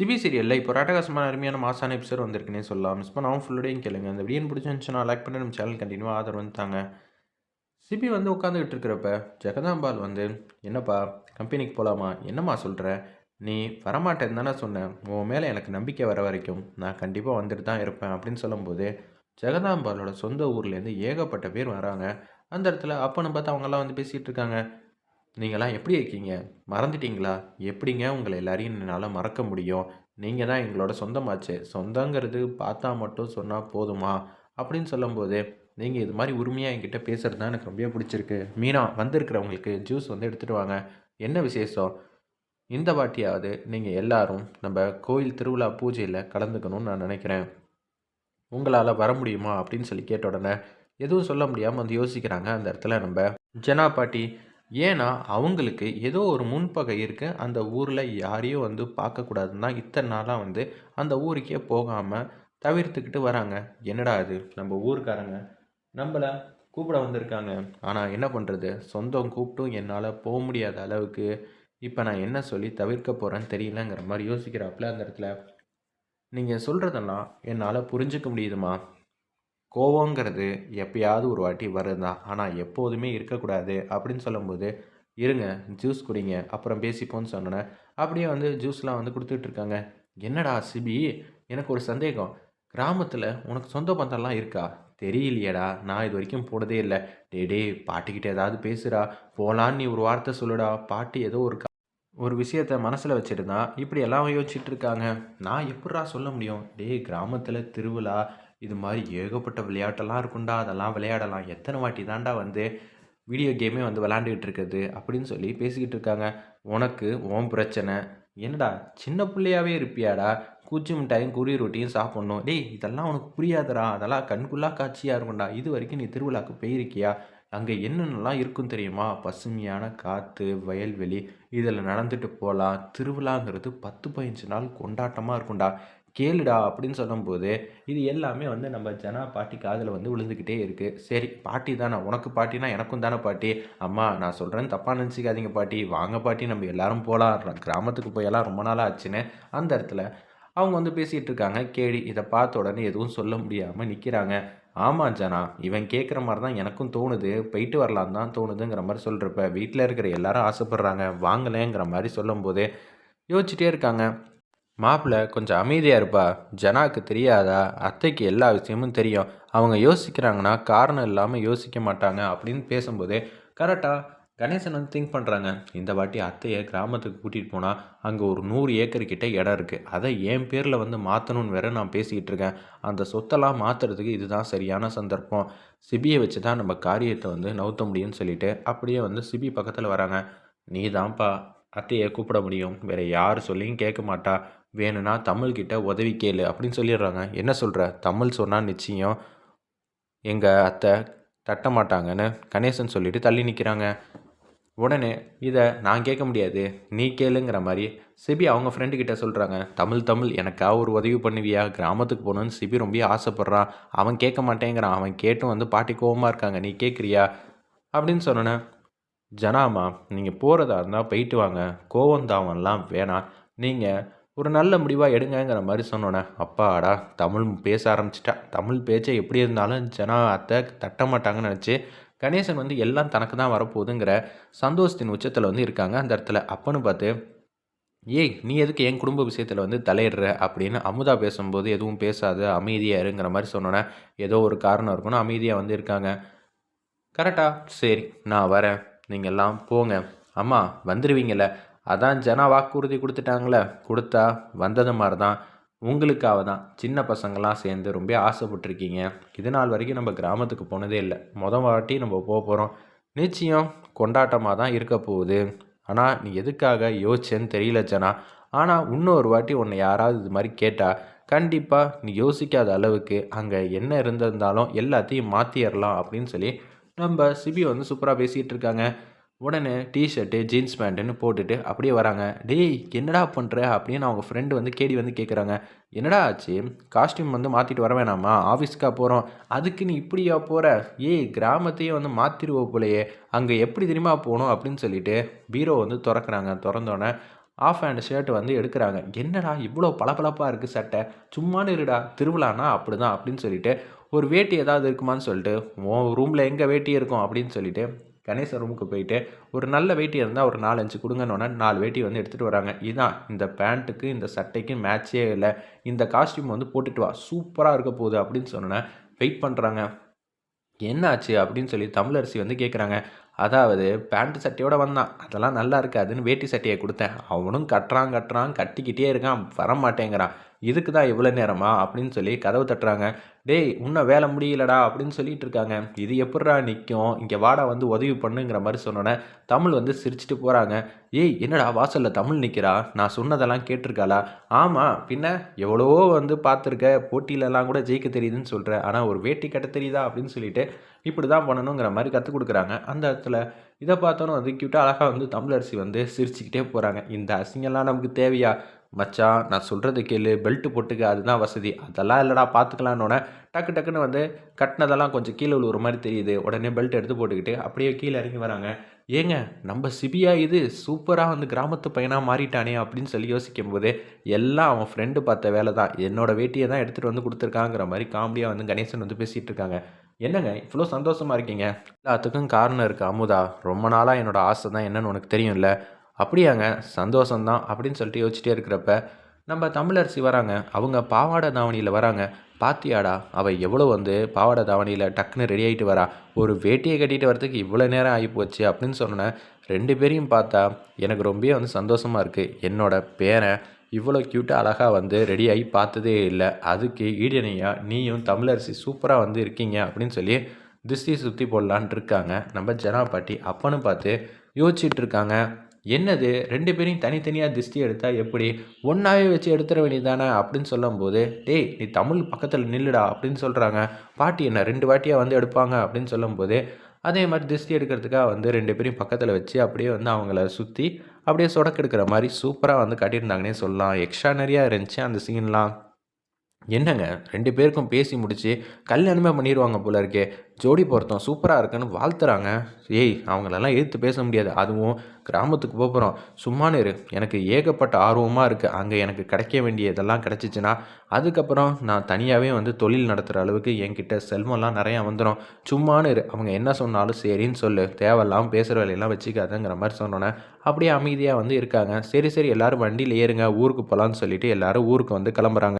CP சீரியலில் இப்போ ராட்டகாசமான அருமையான மாசான எபிசோட் வந்திருக்குன்னே சொல்லலாம். மிஸ் பண்ணாமல் ஃபுல்லோடையும் கேளுங்க. அந்த வீடியோ பிடிச்சிருந்துச்சுன்னா லைக் பண்ணி நம்ம சேனல் கண்டினியூவாக ஆதரவு வந்துட்டாங்க சிபி வந்து உட்காந்துக்கிட்டு இருக்கிறப்ப ஜெகதாம்பால் வந்து என்னப்பா கம்பெனிக்கு போகலாமா என்னம்மா சொல்கிற நீ வரமாட்டேன்னு தானே சொன்னேன் உன் மேலே எனக்கு நம்பிக்கை வர வரைக்கும் நான் கண்டிப்பாக வந்துட்டு தான் இருப்பேன் அப்படின்னு சொல்லும்போது ஜெகதாம்பாலோட சொந்த ஊர்லேருந்து ஏகப்பட்ட பேர் வராங்க. அந்த இடத்துல அப்போன்னு பார்த்து அவங்கெல்லாம் வந்து பேசிகிட்டு இருக்காங்க. நீங்களாம் எப்படி இருக்கீங்க? மறந்துட்டீங்களா? எப்படிங்க உங்களை எல்லாரையும் என்னால் மறக்க முடியும்? நீங்கள் தான் எங்களோட சொந்தமாச்சு. சொந்தங்கிறது பார்த்தா மட்டும் சொன்னால் போதுமா? அப்படின்னு சொல்லும்போது நீங்கள் இது மாதிரி உரிமையாக என்கிட்ட பேசுகிறது தான் எனக்கு ரொம்ப பிடிச்சிருக்கு. மீனா வந்திருக்கிறவங்களுக்கு ஜூஸ் வந்து எடுத்துகிட்டு வாங்க. என்ன விசேஷம்? இந்த வாட்டியாவது நீங்கள் எல்லாரும் நம்ம கோயில் திருவிழா பூஜையில் கலந்துக்கணும்னு நான் நினைக்கிறேன். உங்களால் வர முடியுமா? அப்படின்னு சொல்லி கேட்ட உடனே எதுவும் சொல்ல முடியாமல் வந்து யோசிக்கிறாங்க. அந்த இடத்துல நம்ம ஜனா பாட்டி ஏன்னா அவங்களுக்கு ஏதோ ஒரு முன்பகை இருக்குது அந்த ஊரில் யாரையும் வந்து பார்க்கக்கூடாதுன்னு தான் இத்தனை நாளாக வந்து அந்த ஊருக்கே போகாமல் தவிர்த்துக்கிட்டு வராங்க. என்னடா அது நம்ம ஊருக்காரங்க. நம்மளை கூப்பிட வந்திருக்காங்க. ஆனால் என்ன பண்ணுறது சொந்தம் கூப்பிட்டும் என்னால் போக முடியாத அளவுக்கு இப்போ நான் என்ன சொல்லி தவிர்க்க போகிறேன்னு தெரியலங்கிற மாதிரி யோசிக்கிறாப்புல அந்த இடத்துல. நீங்கள் சொல்கிறதெல்லாம் என்னால் புரிஞ்சுக்க முடியுதுமா? கோவங்கிறது எப்பயாவது ஒரு வாட்டி வருதான் ஆனால் எப்போதுமே இருக்கக்கூடாது அப்படின்னு சொல்லும்போது இருங்க ஜூஸ் குடிங்க அப்புறம் பேசிப்போன்னு சொன்னேன் அப்படியே வந்து ஜூஸ்லாம் வந்து கொடுத்துட்ருக்காங்க. என்னடா சிபி? எனக்கு ஒரு சந்தேகம். கிராமத்தில் உனக்கு சொந்த பந்தம்லாம் இருக்கா? தெரியலையேடா நான் இது வரைக்கும் போனதே இல்லை. டே டே பாட்டிக்கிட்ட ஏதாவது பேசுடா. போகலான்னு நீ ஒரு வார்த்தை சொல்லுடா. பாட்டி ஏதோ ஒரு ஒரு விஷயத்த மனசில் வச்சுருந்தா இப்படி எல்லாம் யோசிச்சுட்டு இருக்காங்க நான் எப்படா சொல்ல முடியும்? டே கிராமத்தில் திருவிழா இது மாதிரி ஏகப்பட்ட விளையாட்டெல்லாம் இருக்குண்டா அதெல்லாம் விளையாடலாம். எத்தனை வாட்டி தாண்டா வந்து வீடியோ கேமே வந்து விளாண்டுக்கிட்டு இருக்குது அப்படின்னு சொல்லி பேசிக்கிட்டு இருக்காங்க. உனக்கு ஓம் பிரச்சனை. என்னடா சின்ன பிள்ளையாவே இருப்பியாடா? கூச்சி மிட்டாயும் குறி ரொட்டியும் சாப்பிட்ணும். டேய் இதெல்லாம் உனக்கு புரியாதடா. அதெல்லாம் கண்குள்ளா காட்சியாக இருக்கும்டா. இது வரைக்கும் நீ திருவிழாக்கு போயிருக்கியா? அங்கே என்னென்னலாம் இருக்கும் தெரியுமா? பசுமையான காற்று வயல்வெளி இதில் நடந்துட்டு போகலாம் திருவிழாங்கிறது பத்து பதினஞ்சு நாள் கொண்டாட்டமாக இருக்கும்டா. கேளுடா அப்படின்னு சொல்லும்போது இது எல்லாமே வந்து நம்ம ஜனா பாட்டி காதில் வந்து விழுந்துக்கிட்டே இருக்குது சரி பாட்டி தானே உனக்கு பாட்டினா எனக்கும் தானே பாட்டி. அம்மா நான் சொல்கிறேன்னு தப்பாக நினச்சிக்காதீங்க பாட்டி. வாங்க பாட்டி நம்ம எல்லாரும் போகலாம் கிராமத்துக்கு போயெல்லாம் ரொம்ப நாளாக ஆச்சுன்னு அந்த இடத்துல அவங்க வந்து பேசிகிட்டு இருக்காங்க. கேடி இதை பார்த்த உடனே எதுவும் சொல்ல முடியாமல் நிற்கிறாங்க ஆமாம் ஜனா இவன் கேட்குற மாதிரி தான் எனக்கும் தோணுது. போயிட்டு வரலான் தான் தோணுதுங்கிற மாதிரி சொல்கிறப்ப வீட்டில் இருக்கிற எல்லாரும் ஆசைப்பட்றாங்க. வாங்கலேங்கிற மாதிரி சொல்லும்போது யோசிச்சுட்டே இருக்காங்க. மாப்பிள்ள கொஞ்சம் அமைதியாக இருப்பா. ஜனாக்கு தெரியாதா? அத்தைக்கு எல்லா விஷயமும் தெரியும். அவங்க யோசிக்கிறாங்கன்னா காரணம் இல்லாமல் யோசிக்க மாட்டாங்க அப்படின்னு பேசும்போது கரெக்டாக கணேசன் வந்து திங்க் பண்ணுறாங்க இந்த வாட்டி அத்தையை கிராமத்துக்கு கூட்டிகிட்டு போனால் அங்கே ஒரு நூறு ஏக்கர் கிட்டே இடம் இருக்குது அதை என் பேரில் வந்து மாற்றணும்னு வேற நான் பேசிக்கிட்டு இருக்கேன். அந்த சொத்தெல்லாம் மாற்றுறதுக்கு இதுதான் சரியான சந்தர்ப்பம். சிபியை வச்சு தான் நம்ம காரியத்தை வந்து நவுத்த முடியும்னு சொல்லிட்டு அப்படியே வந்து சிபி பக்கத்தில் வராங்க. நீ தான்ப்பா அத்தையை கூப்பிட முடியும். வேறு யார் சொல்லியும் கேட்க மாட்டா. வேணும்னா தமிழ்கிட்ட உதவி கேளு அப்படின்னு சொல்லிடுறாங்க. என்ன சொல்கிற தமிழ் சொன்னால் நிச்சயம் எங்கள் அத்தை தட்ட மாட்டாங்கன்னு கணேசன் சொல்லிட்டு தள்ளி நிற்கிறாங்க உடனே இதை நான் கேட்க முடியாது. நீ கேளுங்கிற மாதிரி சிபி அவங்க ஃப்ரெண்டுக்கிட்ட சொல்கிறாங்க தமிழ் தமிழ் எனக்காக ஒரு உதவி பண்ணுவியா? கிராமத்துக்கு போகணுன்னு சிபி ரொம்ப ஆசைப்பட்றான். அவன் கேட்க மாட்டேங்கிறான். அவன் கேட்டும் வந்து பாட்டி கோவமாக இருக்காங்க. நீ கேட்குறியா? அப்படின்னு சொன்னோன்னே ஜனாமா நீங்கள் போகிறதா இருந்தால் போயிட்டு வாங்க. கோவம் தாவம்லாம் வேணாம். நீங்கள் ஒரு நல்ல முடிவாக எடுங்கங்கிற மாதிரி சொன்னோன்னே அப்பாடா தமிழ் பேச ஆரம்பிச்சிட்டா. தமிழ் பேச்சை எப்படி இருந்தாலும் ஜனா அத்தை தட்ட மாட்டாங்கன்னு நினச்சி கணேசன் வந்து எல்லாம் தனக்கு தான் வரப்போகுதுங்கிற சந்தோஷத்தின் உச்சத்தில் வந்து இருக்காங்க அந்த இடத்துல. அப்பன்னு பார்த்து ஏய் நீ எதுக்கு என் குடும்ப விஷயத்தில் வந்து தலையிடுற? அப்படின்னு அமுதா பேசும்போது எதுவும் பேசாத அமைதியாக இருங்கிற மாதிரி சொன்னோன்னே ஏதோ ஒரு காரணம் இருக்கணும் அமைதியாக வந்து இருக்காங்க. கரெக்டாக சரி நான் வரேன். நீங்கள் எல்லாம் போங்க. அம்மா வந்துடுவீங்கள அதான் ஜனா வாக்குறுதி கொடுத்துட்டாங்களே. கொடுத்தா வந்தது மாதிரி தான் உங்களுக்காக தான். சின்ன பசங்களாம் சேர்ந்து ரொம்ப ஆசைப்பட்டிருக்கீங்க. இது நாள் வரைக்கும் நம்ம கிராமத்துக்கு போனதே இல்லை. மொதல் வாட்டி நம்ம போக போகிறோம் நிச்சயம் கொண்டாட்டமாக தான் இருக்க போகுது. ஆனால் நீ எதுக்காக யோசிச்சேன்னு தெரியல ஜனா. ஆனால் இன்னொரு வாட்டி உன்னை யாராவது இது மாதிரி கேட்டால் கண்டிப்பாக நீ யோசிக்காத அளவுக்கு அங்கே என்ன இருந்திருந்தாலும் எல்லாத்தையும் மாற்றிடலாம் அப்படின்னு சொல்லி நம்ம சிபி வந்து சூப்பராக பேசிகிட்டு இருக்காங்க. உடனே டிஷர்ட்டு ஜீன்ஸ் பேண்ட்டுன்னு போட்டுட்டு அப்படியே வராங்க. டேய் என்னடா பண்ணுற அப்படின்னு அவங்க ஃப்ரெண்டு வந்து கேடி வந்து கேட்குறாங்க என்னடா ஆச்சு? காஸ்டியூம் வந்து மாற்றிட்டு வர வேணாமா? ஆஃபீஸ்க்காக போகிறோம் அதுக்கு நீ இப்படியா போகிற ஏய் கிராமத்தையே வந்து மாற்றிடுவோம் போலையே. அங்கே எப்படி தெரியுமா போகணும்? அப்படின்னு சொல்லிட்டு பீரோ வந்து திறக்கிறாங்க. திறந்தோடனே ஆஃப் ஹேண்ட் ஷர்ட் வந்து எடுக்கிறாங்க. என்னடா இவ்வளோ பளபளப்பாக இருக்குது சட்டை. சும்மானு இருடா. திருவிழானா அப்படி தான் அப்படின்னு சொல்லிட்டு ஒரு வேட்டி ஏதாவது இருக்குமான்னு சொல்லிட்டு உன் ரூமில் எங்கே வேட்டி இருக்கும்? அப்படின்னு சொல்லிட்டு கணேசன் ரூமுக்கு போயிட்டு ஒரு நல்ல வேட்டி இருந்தால் ஒரு நாலஞ்சு கொடுங்கன்னு நாலு வேட்டி வந்து எடுத்துகிட்டு வராங்க. இதான் இந்த பேண்ட்டுக்கு இந்த சட்டைக்கு மேட்சே இல்லை. இந்த காஸ்டியூம் வந்து போட்டுட்டு வா. சூப்பராக இருக்க போகுது அப்படின்னு சொன்னோன்னே வெயிட் பண்ணுறாங்க என்னாச்சு அப்படின்னு சொல்லி தமிழரசி வந்து கேட்குறாங்க அதாவது பேண்ட் சட்டையோட வந்தான். அதெல்லாம் நல்லா இருக்காதுன்னு வேட்டி சட்டையை கொடுத்தேன். அவனும் கட்டுறான் கட்டுறான் கட்டிக்கிட்டே இருக்கான். வர மாட்டேங்கிறான் இதுக்கு தான் இவ்வளோ நேரமா? அப்படின்னு சொல்லி கதவு தட்டுறாங்க. டேய் இன்னும் வேலை முடியலடா அப்படின்னு சொல்லிட்டு இருக்காங்க. இது எப்படிடா நிற்கும் இங்கே வாடா வந்து உதவி பண்ணுங்கிற மாதிரி சொன்னோன்னே தமிழ் வந்து சிரிச்சிட்டு போகிறாங்க ஏய் என்னடா வாசலில் தமிழ் நிற்கிறா நான் சொன்னதெல்லாம் கேட்டிருக்காளா? ஆமாம் பின்ன எவ்வளவோ வந்து பார்த்துருக்க. போட்டியிலலாம் கூட ஜெயிக்க தெரியுதுன்னு சொல்கிறேன் ஆனால் ஒரு வேட்டி கட்ட தெரியுதா? அப்படின்னு சொல்லிட்டு இப்படி தான் பண்ணணுங்கிற மாதிரி கற்றுக் கொடுக்குறாங்க. அந்த இடத்துல இதை பார்த்தோன்னே வந்து க்யூட்டாக அழகாக வந்து தமிழரசி வந்து சிரிச்சுக்கிட்டே போகிறாங்க இந்த அசிங்கம்லாம் நமக்கு தேவையா? மச்சான் நான் சொல்கிறது கேளு பெல்ட்டு போட்டுக்க அதுதான் வசதி. அதெல்லாம் இல்லைடா பார்த்துக்கலான்னொன்னே டக்கு டக்குன்னு வந்து கட்டினதெல்லாம் கொஞ்சம் கீழே விழுவுற மாதிரி தெரியுது. உடனே பெல்ட் எடுத்து போட்டுக்கிட்டு அப்படியே கீழே இறங்கி வராங்க. ஏங்க நம்ம சிபியா இது சூப்பராக வந்து கிராமத்து பையனாக மாறிட்டானே அப்படின்னு சொல்லி யோசிக்கும் போது எல்லாம் அவன் ஃப்ரெண்டு பார்த்த வேலை தான். என்னோட வேட்டியை தான் எடுத்துகிட்டு வந்து கொடுத்துருக்காங்கிற மாதிரி காமெடியாக வந்து கணேசன் வந்து பேசிகிட்டு இருக்காங்க. என்னங்க இவ்வளோ சந்தோஷமாக இருக்கீங்க? எல்லாத்துக்கும் காரணம் இருக்குது அமுதா. ரொம்ப நாளாக என்னோடய ஆசை தான் என்னன்னு உனக்கு தெரியும்ல. அப்படியாங்க சந்தோஷம்தான் அப்படின்னு சொல்லிட்டு யோசிச்சிட்டே இருக்கிறப்ப நம்ம தமிழரசி வராங்க அவங்க பாவாடை தாவணியில் வராங்க பாத்தியாடா அவள் எவ்வளோ வந்து பாவாடை தாவணியில் டக்குன்னு ரெடி ஆகிட்டு வரா ஒரு வேட்டியை கட்டிட்டு வரதுக்கு இவ்வளோ நேரம் ஆகி போச்சு அப்படின்னு சொன்னேன் ரெண்டு பேரையும் பார்த்தா எனக்கு ரொம்பவே வந்து சந்தோஷமாக இருக்குது என்னோடய பேரன் இவ்வளோ க்யூட்டாக அழகாக வந்து ரெடி ஆகி பார்த்ததே இல்லை அதுக்கு ஈடனையாக நீயும் தமிழரசி சூப்பராக வந்து இருக்கீங்க அப்படின்னு சொல்லி திருஷ்டி சுற்றி போடலான் இருக்காங்க. நம்ம ஜனா பாட்டி அப்பன்னு பார்த்து யோசிச்சுட்டு இருக்காங்க. என்னது? ரெண்டு பேரையும் தனித்தனியாக திருஷ்டி எடுத்தால் எப்படி? ஒன்றாவே வச்சு எடுத்துட வேண்டியதானே அப்படின்னு சொல்லும்போது டேய் நீ தமிழ் பக்கத்தில் நில்லுடா அப்படின்னு சொல்கிறாங்க பாட்டி என்ன ரெண்டு வாட்டியாக வந்து எடுப்பாங்க அப்படின்னு சொல்லும்போது அதே மாதிரி திருஷ்டி எடுக்கிறதுக்காக வந்து ரெண்டு பேரையும் பக்கத்தில் வச்சு அப்படியே வந்து அவங்கள சுற்றி அப்படியே சொடக்கெடுக்கிற மாதிரி சூப்பராக வந்து காட்டியிருந்தாங்கன்னே சொல்லலாம். எக்ஸ்ட்ரா நிறையா இருந்துச்சு அந்த சீன்லாம் என்னங்க ரெண்டு பேருக்கும் பேசி முடிச்சு கல்யாணமே பண்ணிடுவாங்க போல இருக்கே. ஜோடி பொருத்தம் சூப்பராக இருக்குன்னு வாழ்த்துறாங்க. ஏய் அவங்களெல்லாம் எதிர்த்து பேச முடியாது. அதுவும் கிராமத்துக்கு போகிறோம் சும்மானு இரு எனக்கு ஏகப்பட்ட ஆர்வமாக இருக்குது அங்கே எனக்கு கிடைக்க வேண்டிய இதெல்லாம் கிடச்சிச்சின்னா அதுக்கப்புறம் நான் தனியாகவே வந்து தொழில் நடத்துகிற அளவுக்கு என்கிட்ட செல்வம்லாம் நிறையா வந்துடும் சும்மானு இரு அவங்க என்ன சொன்னாலும் சரின்னு சொல்லு. தேவையில்லாம் பேசுகிற வேலையெல்லாம் வச்சுக்காதுங்கிற மாதிரி சொன்னோன்னே அப்படியே அமைதியாக வந்து இருக்காங்க. சரி சரி எல்லோரும் வண்டியில் ஏறுங்க ஊருக்கு போகலான்னு சொல்லிட்டு எல்லோரும் ஊருக்கு வந்து கிளம்புறாங்க.